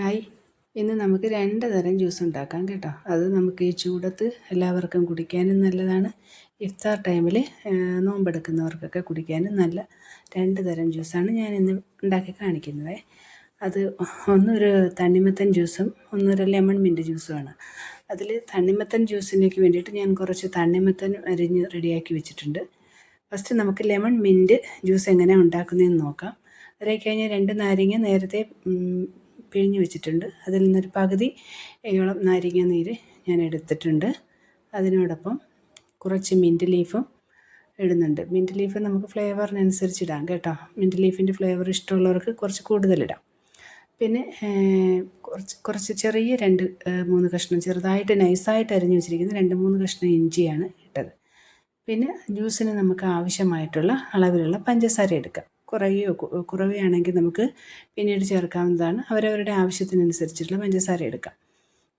Hi. ഇന്ന് നമുക്ക് രണ്ട് തരം ജ്യൂസ് ഉണ്ടാക്കാം കേട്ടോ. അത് നമുക്ക് ഈ ചൂടത്ത് എല്ലാവർക്കും കുടിക്കാനും നല്ലതാണ്. ഇഫ്താർ ടൈമിൽ നോമ്പെടുക്കുന്നവർക്കൊക്കെ കുടിക്കാനും നല്ല രണ്ട് തരം ജ്യൂസാണ് ഞാൻ ഇന്ന് ഉണ്ടാക്കി കാണിക്കുന്നത്. അത് ഒന്നൊരു തണ്ണിമത്തൻ ജ്യൂസും ഒന്നൊരു ലെമൺ മിന്റ് ജ്യൂസുമാണ്. അതിൽ തണ്ണിമത്തൻ ജ്യൂസിനേക്ക് വേണ്ടിയിട്ട് ഞാൻ കുറച്ച് തണ്ണിമത്തൻ അരിഞ്ഞ് റെഡിയാക്കി വെച്ചിട്ടുണ്ട്. ഫസ്റ്റ് നമുക്ക് ലെമൺ മിന്റ് ജ്യൂസ് എങ്ങനെ ഉണ്ടാക്കുന്നതെന്ന് നോക്കാം. അതിലേക്ക് കഴിഞ്ഞാൽ രണ്ട് നാരങ്ങ നേരത്തെ പിഴിഞ്ഞ് വെച്ചിട്ടുണ്ട്. അതിൽ നിന്നൊരു പകുതി ഏഴോളം നാരങ്ങ നീര് ഞാൻ എടുത്തിട്ടുണ്ട്. അതിനോടൊപ്പം കുറച്ച് മിന്റ് ലീഫും ഇടുന്നുണ്ട്. മിന്റ് ലീഫ് നമുക്ക് ഫ്ലേവറിനനുസരിച്ച് ഇടാം കേട്ടോ. മിന്റ് ലീഫിന്റെ ഫ്ലേവർ ഇഷ്ടമുള്ളവർക്ക് കുറച്ച് കൂടുതലിടാം പിന്നെ കുറച്ച് കുറച്ച് ചെറിയ രണ്ട് മൂന്ന് കഷ്ണം ചെറുതായിട്ട് നൈസായിട്ട് അരിഞ്ഞു വെച്ചിരിക്കുന്ന രണ്ട് മൂന്ന് കഷ്ണം ഇഞ്ചിയാണ് ഇട്ടത്. പിന്നെ ജ്യൂസിന് നമുക്ക് ആവശ്യമായിട്ടുള്ള അളവിലുള്ള പഞ്ചസാര എടുക്കാം. കുറയോ കുറവുകയാണെങ്കിൽ നമുക്ക് പിന്നീട് ചേർക്കാവുന്നതാണ്. അവരവരുടെ ആവശ്യത്തിനനുസരിച്ചിട്ടുള്ള പഞ്ചസാര എടുക്കാം.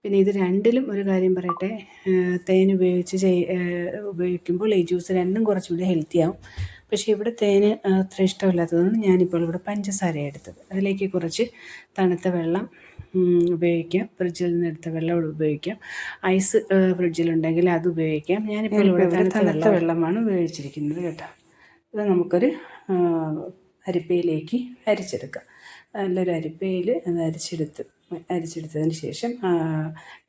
പിന്നെ ഇത് രണ്ടിലും ഒരു കാര്യം പറയട്ടെ. തേൻ ഉപയോഗിച്ച് ചെയ് ഉപയോഗിക്കുമ്പോൾ ഈ ജ്യൂസ് രണ്ടും കുറച്ചുകൂടി ഹെൽത്തി ആവും. പക്ഷേ ഇവിടെ തേന് അത്ര ഇഷ്ടമില്ലാത്തതുകൊണ്ട് ഞാനിപ്പോൾ ഇവിടെ പഞ്ചസാര എടുത്തത്. അതിലേക്ക് കുറച്ച് തണുത്ത വെള്ളം ഉപയോഗിക്കാം. ഫ്രിഡ്ജിൽ നിന്ന് എടുത്ത വെള്ളം ഉപയോഗിക്കാം. ഐസ് ഫ്രിഡ്ജിലുണ്ടെങ്കിൽ അത് ഉപയോഗിക്കാം. ഞാനിപ്പോൾ ഇവിടെ തണുത്ത വെള്ളമാണ് ഉപയോഗിച്ചിരിക്കുന്നത് കേട്ടോ. ഇത് നമുക്കൊരു അരിപ്പയിലേക്ക് അരിച്ചെടുക്കാം. നല്ലൊരു അരിപ്പയിൽ അരിച്ചെടുത്ത് അരിച്ചെടുത്തതിന് ശേഷം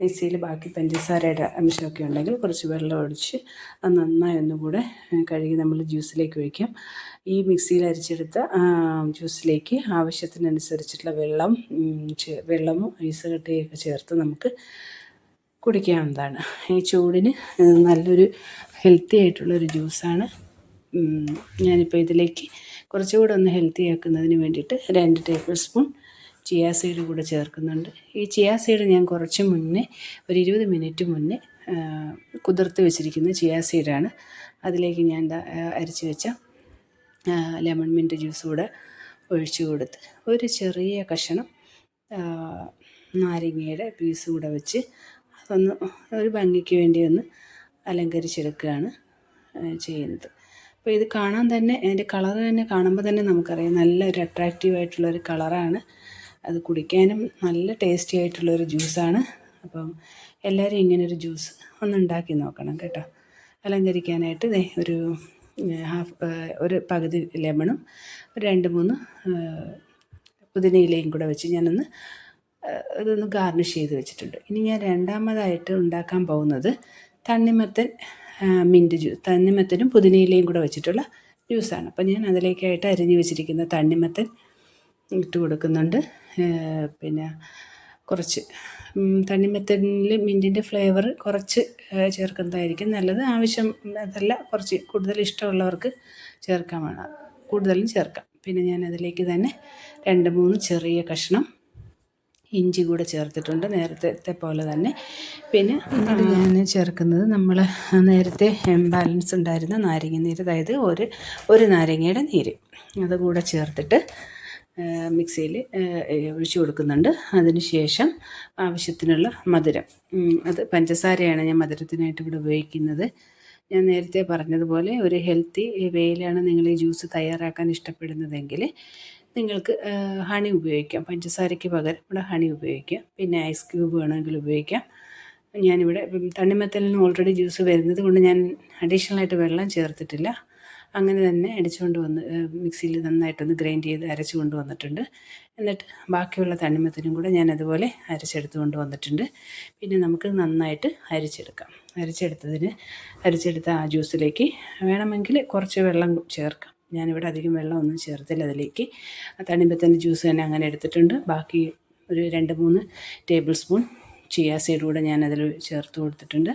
മിക്സിയിൽ ബാക്കി പഞ്ചസാരയുടെ അംശമൊക്കെ ഉണ്ടെങ്കിൽ കുറച്ച് വെള്ളം ഒഴിച്ച് അത് നന്നായി ഒന്നുകൂടെ കഴുകി നമ്മൾ ജ്യൂസിലേക്ക് ഒഴിക്കാം. ഈ മിക്സിയിൽ അരിച്ചെടുത്ത ജ്യൂസിലേക്ക് ആവശ്യത്തിനനുസരിച്ചിട്ടുള്ള വെള്ളം വെള്ളമോ ഐസ് കട്ടയൊക്കെ ചേർത്ത് നമുക്ക് കുടിക്കാവുന്നതാണ്. ഈ ചൂടിന് നല്ലൊരു ഹെൽത്തി ആയിട്ടുള്ളൊരു ജ്യൂസാണ്. ഞാനിപ്പോൾ ഇതിലേക്ക് കുറച്ചുകൂടെ ഒന്ന് ഹെൽത്തി ആക്കുന്നതിന് വേണ്ടിയിട്ട് രണ്ട് ടേബിൾ സ്പൂൺ ചിയാ സീഡ് കൂടെ ചേർക്കുന്നുണ്ട്. ഈ ചിയാ സീഡ് ഞാൻ കുറച്ച് മുന്നേ ഒരു ഇരുപത് മിനിറ്റ് മുന്നേ കുതിർത്ത് വെച്ചിരിക്കുന്ന ചിയാ സീഡാണ് അതിലേക്ക് ഞാൻ അരച്ച് വെച്ച ലെമൺ മിന്റ് ജ്യൂസ് കൂടെ ഒഴിച്ച് കൊടുത്ത് ഒരു ചെറിയ കഷണം നാരങ്ങയുടെ പീസ് കൂടെ വെച്ച് അതൊന്ന് ഒരു ഭംഗിക്ക് വേണ്ടി ഒന്ന് അലങ്കരിച്ചെടുക്കുകയാണ് ചെയ്യുന്നത്. അപ്പോൾ ഇത് കാണാൻ തന്നെ അതിന്റെ കളർ തന്നെ കാണുമ്പോൾ തന്നെ നമുക്കറിയാം നല്ലൊരു അട്രാക്റ്റീവ് ആയിട്ടുള്ളൊരു കളറാണ്. അത് കുടിക്കാനും നല്ല ടേസ്റ്റി ആയിട്ടുള്ളൊരു ജ്യൂസാണ് അപ്പം എല്ലാവരും ഇങ്ങനൊരു ജ്യൂസ് ഒന്ന് ഉണ്ടാക്കി നോക്കണം കേട്ടോ. അലങ്കരിക്കാനായിട്ട് ദേ ഒരു ഹാഫ് ഒരു പകുതി ലെമണും ഒരു രണ്ട് മൂന്ന് പുതിനയിലയും കൂടെ വെച്ച് ഞാനൊന്ന് ഇതൊന്ന് ഗാർണിഷ് ചെയ്ത് വെച്ചിട്ടുണ്ട്. ഇനി ഞാൻ രണ്ടാമതായിട്ട് ഉണ്ടാക്കാൻ പോകുന്നത് തണ്ണിമത്തൻ മിന്റ് ജ്യൂസ് തണ്ണിമത്തനും പുതിനയിലയും കൂടെ വെച്ചിട്ടുള്ള ജ്യൂസാണ്. അപ്പോൾ ഞാൻ അതിലേക്കായിട്ട് അരിഞ്ഞു വെച്ചിരിക്കുന്ന തണ്ണിമത്തൻ ഇട്ട് കൊടുക്കുന്നുണ്ട്. പിന്നെ കുറച്ച് തണ്ണിമത്തനിൽ മിന്റിന്റെ ഫ്ലേവർ കുറച്ച് ചേർക്കുന്നതായിരിക്കും നല്ലത്. ആവശ്യം അതല്ല കുറച്ച് കൂടുതൽ ഇഷ്ടമുള്ളവർക്ക് ചേർക്കാൻ വേണം. കൂടുതലും ചേർക്കാം. പിന്നെ ഞാൻ അതിലേക്ക് തന്നെ രണ്ട് മൂന്ന് ചെറിയ കഷ്ണം ഇഞ്ചി കൂടെ ചേർത്തിട്ടുണ്ട് നേരത്തെ പോലെ തന്നെ. പിന്നെ പിന്നീട് ഞാൻ ചേർക്കുന്നത് നമ്മൾ നേരത്തെ ബാലൻസ് ഉണ്ടായിരുന്ന നാരങ്ങ നീര് അതായത് ഒരു ഒരു നാരങ്ങയുടെ നീര്. അതുകൂടെ ചേർത്തിട്ട് മിക്സിയിൽ ഒഴിച്ചു കൊടുക്കുന്നുണ്ട്. അതിന് ശേഷം ആവശ്യത്തിനുള്ള മധുരം. അത് പഞ്ചസാരയാണ് ഞാൻ മധുരത്തിനായിട്ട് ഇവിടെ ഉപയോഗിക്കുന്നത്. ഞാൻ നേരത്തെ പറഞ്ഞതുപോലെ ഒരു ഹെൽത്തി വേയിലാണ് നിങ്ങൾ ഈ ജ്യൂസ് തയ്യാറാക്കാൻ ഇഷ്ടപ്പെടുന്നതെങ്കിൽ നിങ്ങൾക്ക് ഹണി ഉപയോഗിക്കാം. പഞ്ചസാരയ്ക്ക് പകരം ഇവിടെ ഹണി ഉപയോഗിക്കാം. പിന്നെ ഐസ് ക്യൂബ് വേണമെങ്കിൽ ഉപയോഗിക്കാം. ഞാനിവിടെ തണ്ണിമത്തലിൽ നിന്ന് ഓൾറെഡി ജ്യൂസ് വരുന്നത് കൊണ്ട് ഞാൻ അഡീഷണലായിട്ട് വെള്ളം ചേർത്തിട്ടില്ല. അങ്ങനെ തന്നെ അടിച്ചുകൊണ്ട് വന്ന് മിക്സിയിൽ നന്നായിട്ടൊന്ന് ഗ്രൈൻഡ് ചെയ്ത് അരച്ചു കൊണ്ട് വന്നിട്ടുണ്ട്. എന്നിട്ട് ബാക്കിയുള്ള തണ്ണിമത്തനും കൂടെ ഞാൻ അതുപോലെ അരച്ചെടുത്ത് കൊണ്ട് വന്നിട്ടുണ്ട്. പിന്നെ നമുക്ക് നന്നായിട്ട് അരിച്ചെടുക്കാം. അരിച്ചെടുത്തതിന് അരച്ചെടുത്ത ആ ജ്യൂസിലേക്ക് വേണമെങ്കിൽ കുറച്ച് വെള്ളം ചേർക്കാം. ഞാനിവിടെ അധികം വെള്ളമൊന്നും ചേർത്തില്ല അതിലേക്ക്. തണിമ്പത്തിന്റെ ജ്യൂസ് തന്നെ അങ്ങനെ എടുത്തിട്ടുണ്ട്. ബാക്കി ഒരു രണ്ട് മൂന്ന് ടേബിൾ സ്പൂൺ ചിയാ സീഡ് കൂടെ ഞാനതിൽ ചേർത്ത് കൊടുത്തിട്ടുണ്ട്.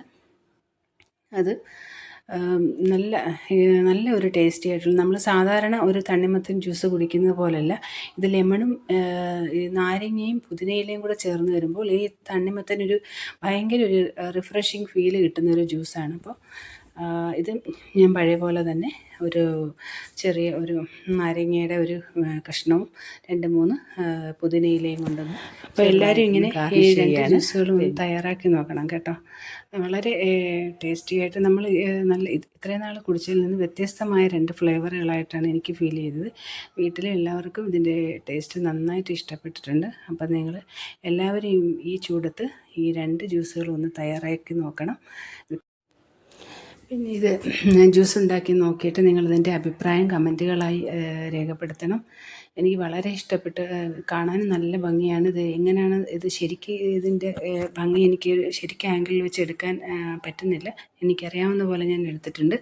അത് നല്ല നല്ല ഒരു ടേസ്റ്റി ആയിട്ടുള്ള നമ്മൾ സാധാരണ ഒരു തണ്ണിമത്തൻ ജ്യൂസ് കുടിക്കുന്നത് പോലെയല്ല. ഇത് ലെമണും നാരങ്ങയും പുതിനയിലയും കൂടെ ചേർന്ന് വരുമ്പോൾ ഈ തണ്ണിമത്തനൊരു ഭയങ്കര ഒരു റിഫ്രഷിങ് ഫീൽ കിട്ടുന്ന ഒരു ജ്യൂസാണ്. അപ്പോൾ ആ, ഇത് ഞാൻ പഴയ പോലെ തന്നെ ഒരു ചെറിയ ഒരു നാരങ്ങയുടെ ഒരു കഷ്ണവും രണ്ട് മൂന്ന് പുതിനയിലയും കൊണ്ടുവന്ന് അപ്പോൾ എല്ലാവരും ഇങ്ങനെ ജ്യൂസുകളും തയ്യാറാക്കി നോക്കണം കേട്ടോ. വളരെ ടേസ്റ്റിയായിട്ട് നമ്മൾ നല്ല ഇത് ഇത്രയും നാൾ കുടിച്ചതിൽ നിന്ന് വ്യത്യസ്തമായ രണ്ട് ഫ്ലേവറുകളായിട്ടാണ് എനിക്ക് ഫീൽ ചെയ്തത്. വീട്ടിലെ എല്ലാവർക്കും ഇതിന്റെ ടേസ്റ്റ് നന്നായിട്ട് ഇഷ്ടപ്പെട്ടിട്ടുണ്ട്. അപ്പം നിങ്ങൾ എല്ലാവരെയും ഈ- ഈ ചൂടത്ത് ഈ രണ്ട് ജ്യൂസുകളും ഒന്ന് തയ്യാറാക്കി നോക്കണം. പിന്നെ ഇത് ജ്യൂസ് ഉണ്ടാക്കി നോക്കിയിട്ട് നിങ്ങളിതിന്റെ അഭിപ്രായം കമന്റുകളായി രേഖപ്പെടുത്തണം. എനിക്ക് വളരെ ഇഷ്ടപ്പെട്ട് കാണാൻ നല്ല ഭംഗിയാണ്. ഇത് എങ്ങനെയാണ് ഇത് ശരിക്ക് ഇതിന്റെ ഭംഗി എനിക്ക് ശരിക്കും ആംഗിളിൽ വെച്ച് എടുക്കാൻ പറ്റുന്നില്ല. എനിക്കറിയാവുന്ന പോലെ ഞാൻ എടുത്തിട്ടുണ്ട്.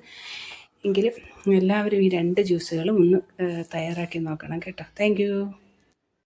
എങ്കിലും എല്ലാവരും ഈ രണ്ട് ജ്യൂസുകളും ഒന്ന് തയ്യാറാക്കി നോക്കണം കേട്ടോ. താങ്ക്